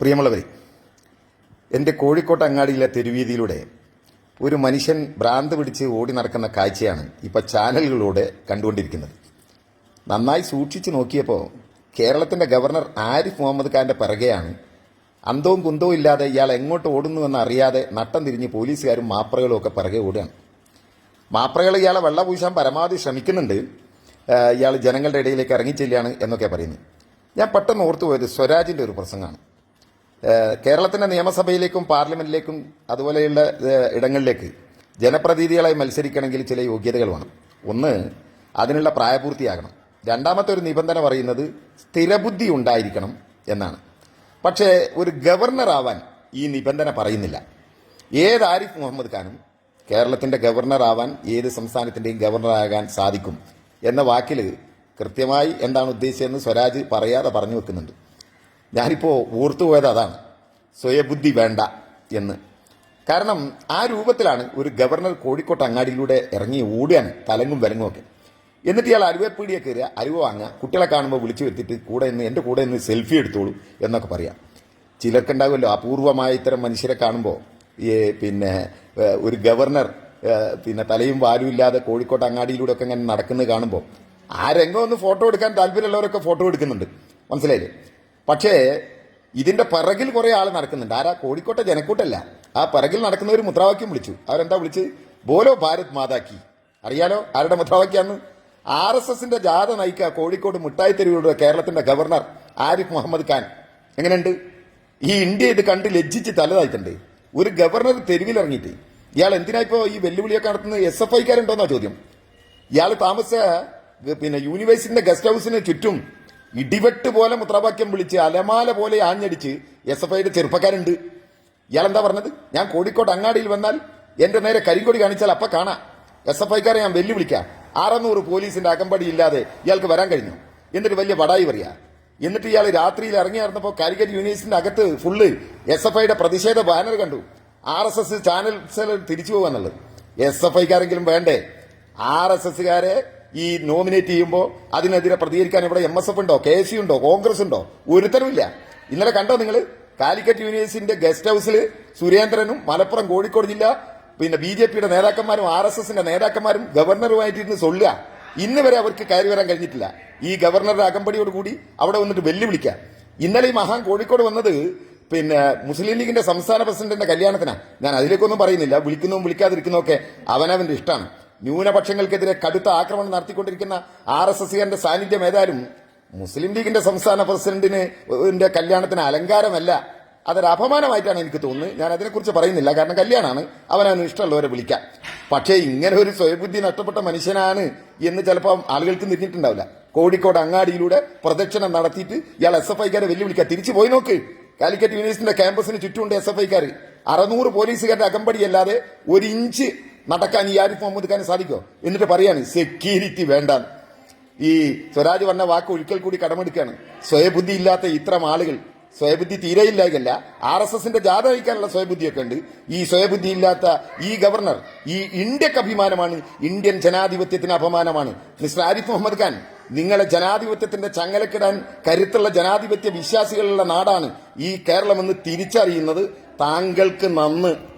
പ്രിയമുള്ളവരെ എന്റെ കോഴിക്കോട്ട് അങ്ങാടിയിലെ തെരുവീതിയിലൂടെ ഒരു മനുഷ്യൻ ഭ്രാന്ത് പിടിച്ച് ഓടി നടക്കുന്ന കാഴ്ചയാണ് ഇപ്പോൾ ചാനലുകളിലൂടെ കണ്ടുകൊണ്ടിരിക്കുന്നത്. നന്നായി സൂക്ഷിച്ചു നോക്കിയപ്പോൾ കേരളത്തിന്റെ ഗവർണർ ആരിഫ് മുഹമ്മദ് ഖാന്റെ പിറകെയാണ് അന്തവും കുന്തവും ഇല്ലാതെ ഇയാൾ എങ്ങോട്ട് ഓടുന്നുവെന്ന് അറിയാതെ നട്ടം തിരിഞ്ഞ് പോലീസുകാരും മാപ്രകളും ഒക്കെ പിറകെ ഓടുകയാണ്. മാപ്രകൾ ഇയാളെ വെള്ള പൂശാൻ പരമാവധി ശ്രമിക്കുന്നുണ്ട്. ഇയാൾ ജനങ്ങളുടെ ഇടയിലേക്ക് ഇറങ്ങിച്ചെല്ലുകയാണ് എന്നൊക്കെ പറയുന്നത്. ഞാൻ പെട്ടെന്ന് ഓർത്തുപോയത് സ്വരാജിന്റെ ഒരു പ്രസംഗമാണ്. കേരളത്തിന്റെ നിയമസഭയിലേക്കും പാർലമെന്റിലേക്കും അതുപോലെയുള്ള ഇടങ്ങളിലേക്ക് ജനപ്രതിനിധികളായി മത്സരിക്കണമെങ്കിൽ ചില യോഗ്യതകൾ വേണം. ഒന്ന് അതിനുള്ള പ്രായപൂർത്തിയാകണം. രണ്ടാമത്തെ ഒരു നിബന്ധന പറയുന്നത് സ്ഥിരബുദ്ധി ഉണ്ടായിരിക്കണം എന്നാണ്. പക്ഷേ ഒരു ഗവർണർ ആവാൻ ഈ നിബന്ധന പറയുന്നില്ല. ഏത് ആരിഫ് മുഹമ്മദ് ഖാനും കേരളത്തിന്റെ ഗവർണർ ആവാൻ ഏത് സംസ്ഥാനത്തിന്റെയും ഗവർണറാകാൻ സാധിക്കും എന്ന വാക്കിൽ കൃത്യമായി എന്താണ് ഉദ്ദേശിച്ചതെന്ന് സ്വരാജ് പറയാതെ പറഞ്ഞു വെക്കുന്നുണ്ട്. ഞാനിപ്പോൾ ഓർത്തുപോയത് അതാണ്. സ്വയബുദ്ധി വേണ്ട എന്ന്. കാരണം ആ രൂപത്തിലാണ് ഒരു ഗവർണർ കോഴിക്കോട്ട് അങ്ങാടിയിലൂടെ ഇറങ്ങി ഓടിയാണ് തലങ്ങും വിലങ്ങും ഒക്കെ. എന്നിട്ട് ഇയാൾ അരുവപ്പീടിയെ കയറുക അരുവ വാങ്ങുക കുട്ടികളെ കാണുമ്പോൾ വിളിച്ചു വരുത്തിയിട്ട് കൂടെ നിന്ന് എന്റെ കൂടെ നിന്ന് സെൽഫി എടുത്തോളൂ എന്നൊക്കെ പറയാം. ചിലർക്കുണ്ടാകുമല്ലോ അപൂർവമായ ഇത്തരം മനുഷ്യരെ കാണുമ്പോൾ. പിന്നെ ഒരു ഗവർണർ പിന്നെ തലയും വാലും ഇല്ലാതെ കോഴിക്കോട്ട് അങ്ങാടിയിലൂടെ ഒക്കെ ഇങ്ങനെ നടക്കുന്നത് കാണുമ്പോൾ. ആ രംഗം ഒന്ന് ഫോട്ടോ എടുക്കാൻ താല്പര്യമുള്ളവരൊക്കെ ഫോട്ടോ എടുക്കുന്നുണ്ട്. മനസ്സിലായില്ലേ? പക്ഷേ ഇതിന്റെ പിറകിൽ കുറേ ആൾ നടക്കുന്നുണ്ട്. ആരാ? കോഴിക്കോട്ടെ ജനക്കൂട്ടല്ല. ആ പിറകിൽ നടക്കുന്നവർ മുദ്രാവാക്യം വിളിച്ചു. അവരെന്താ വിളിച്ച്? ബോലോ ഭാരത് മാതാക്കി. അറിയാലോ ആരുടെ മുദ്രാവാക്യാന്ന്? ആർ എസ് എസിന്റെ ജാഥ നയിക്കുക കോഴിക്കോട് മുട്ടായി തെരുവിലൂടെ കേരളത്തിന്റെ ഗവർണർ ആരിഫ് മുഹമ്മദ് ഖാൻ. എങ്ങനെയുണ്ട്? ഈ ഇന്ത്യ ഇത് കണ്ട് ലജ്ജിച്ച് തലതായിട്ടുണ്ട് ഒരു ഗവർണർ തെരുവിലിറങ്ങിയിട്ട് ഇയാൾ എന്തിനാ ഇപ്പോ ഈ വെല്ലുവിളിയൊക്കെ നടത്തുന്നത്? എസ് എഫ് ഐക്കാരുണ്ടോന്നാ ചോദ്യം. ഇയാൾ താമസിച്ച പിന്നെ യൂണിവേഴ്സിറ്റിന്റെ ഗസ്റ്റ് ഹൗസിന് ചുറ്റും ഇടിവെട്ട് പോലെ മുദ്രാവാക്യം വിളിച്ച് അലമാല പോലെ ആഞ്ഞടിച്ച് എസ് എഫ് ഐയുടെ ചെറുപ്പക്കാരുണ്ട്. ഇയാളെന്താ പറഞ്ഞത്? ഞാൻ കോഴിക്കോട് അങ്ങാടിയിൽ വന്നാൽ എന്റെ നേരെ കരിങ്കൊടി കാണിച്ചാൽ അപ്പൊ കാണാം. എസ് എഫ് ഐക്കാരെ ഞാൻ വെല്ലുവിളിക്കാം. അറുന്നൂറ് പോലീസിന്റെ അകമ്പടി ഇല്ലാതെ ഇയാൾക്ക് വരാൻ കഴിഞ്ഞു. എന്നിട്ട് വലിയ വടായി പറയാ. എന്നിട്ട് ഇയാൾ രാത്രിയിൽ ഇറങ്ങി നടന്നപ്പോൾ കാലിക്കറ്റ് യൂണിവേഴ്സിറ്റിന്റെ അകത്ത് ഫുള്ള് എസ് എഫ് ഐയുടെ പ്രതിഷേധ ബാനർ കണ്ടു. ആർ എസ് എസ് ചാനൽസ് തിരിച്ചു പോകാന്നുള്ളത്. എസ് എഫ് ഐക്കാരെങ്കിലും വേണ്ടേ? ആർ എസ് എസുകാരെ ഈ നോമിനേറ്റ് ചെയ്യുമ്പോൾ അതിനെതിരെ പ്രതികരിക്കാൻ ഇവിടെ എം എസ് എഫ് ഉണ്ടോ? കെ സി ഉണ്ടോ? കോൺഗ്രസ് ഉണ്ടോ? ഒരുത്തരുമില്ല. ഇന്നലെ കണ്ടോ നിങ്ങൾ കാലിക്കറ്റ് യൂണിവേഴ്സിറ്റിന്റെ ഗസ്റ്റ് ഹൗസിൽ സുരേന്ദ്രനും മലപ്പുറം കോഴിക്കോട് ജില്ല പിന്നെ ബി ജെ പിയുടെ നേതാക്കന്മാരും ആർ എസ് എസിന്റെ നേതാക്കന്മാരും ഗവർണറുമായിട്ടിരുന്ന് സൊല്ലുക. ഇന്ന് വരെ അവർക്ക് കയറി വരാൻ കഴിഞ്ഞിട്ടില്ല. ഈ ഗവർണറുടെ അകമ്പടിയോട് കൂടി അവിടെ വന്നിട്ട് വെല്ലുവിളിക്കാം ഇന്നലെ ഈ മഹാൻ കോഴിക്കോട് വന്നത് പിന്നെ മുസ്ലിം ലീഗിന്റെ സംസ്ഥാന പ്രസിഡന്റിന്റെ കല്യാണത്തിനാണ് ഞാൻ അതിലേക്കൊന്നും പറയുന്നില്ല. വിളിക്കുന്നതും വിളിക്കാതിരിക്കുന്നതൊക്കെ അവനവന്റെ ഇഷ്ടമാണ് ന്യൂനപക്ഷങ്ങൾക്കെതിരെ കടുത്ത ആക്രമണം നടത്തിക്കൊണ്ടിരിക്കുന്ന ആർ എസ് എസുകാരന്റെ സാന്നിധ്യം ഏതായാലും മുസ്ലിം ലീഗിന്റെ സംസ്ഥാന പ്രസിഡന്റിന് ന്റെ കല്യാണത്തിന് അലങ്കാരമല്ല. അതൊരു അപമാനമായിട്ടാണ് എനിക്ക് തോന്നുന്നത്. ഞാൻ അതിനെക്കുറിച്ച് പറയുന്നില്ല. കാരണം കല്യാണമാണ് അവനവന് ഇഷ്ടമുള്ളവരെ വിളിക്കാം പക്ഷേ ഇങ്ങനെ ഒരു സ്വയബുദ്ധി നഷ്ടപ്പെട്ട മനുഷ്യനാണ് എന്ന് ചിലപ്പോൾ ആളുകൾക്ക് തിരിഞ്ഞിട്ടുണ്ടാവില്ല കോഴിക്കോട് അങ്ങാടിയിലൂടെ പ്രദക്ഷിണം നടത്തിയിട്ട് ഇയാൾ എസ് എഫ് ഐക്കാരെ വെല്ലുവിളിക്കുക തിരിച്ചു പോയി നോക്ക്. കാലിക്കറ്റ് യൂണിവേഴ്സിറ്റിന്റെ ക്യാമ്പസിന് ചുറ്റുമുണ്ട് എസ് എഫ് ഐക്കാർ അറുന്നൂറ് പോലീസുകാരുടെ അകമ്പടിയല്ലാതെ ഒരു ഇഞ്ച് നടക്കാൻ ഈ ആരിഫ് മുഹമ്മദ് ഖാന് സാധിക്കോ? എന്നിട്ട് പറയാണ് സെക്യൂരിറ്റി വേണ്ട ഈ സ്വരാജ് പറഞ്ഞ വാക്ക് ഒരിക്കൽ കൂടി കടമെടുക്കുകയാണ്. സ്വയബുദ്ധി ഇല്ലാത്ത ഇത്തരം ആളുകൾ സ്വയബുദ്ധി തീരെയില്ലായല്ല ആർ എസ് എസിന്റെ ജാഥ വഹിക്കാനുള്ള സ്വയബുദ്ധിയൊക്കെ ഉണ്ട്. ഈ സ്വയബുദ്ധി ഇല്ലാത്ത ഈ ഗവർണർ ഈ ഇന്ത്യയ്ക്ക് അഭിമാനമാണ് ഇന്ത്യൻ ജനാധിപത്യത്തിന് അപമാനമാണ്. മിസ്റ്റർ ആരിഫ് മുഹമ്മദ് ഖാൻ നിങ്ങളെ ജനാധിപത്യത്തിന്റെ ചങ്ങലക്കിടാൻ കരുത്തുള്ള ജനാധിപത്യ വിശ്വാസികളുള്ള നാടാണ് ഈ കേരളമെന്ന് തിരിച്ചറിയുന്നത് താങ്കൾക്ക് നന്ന്.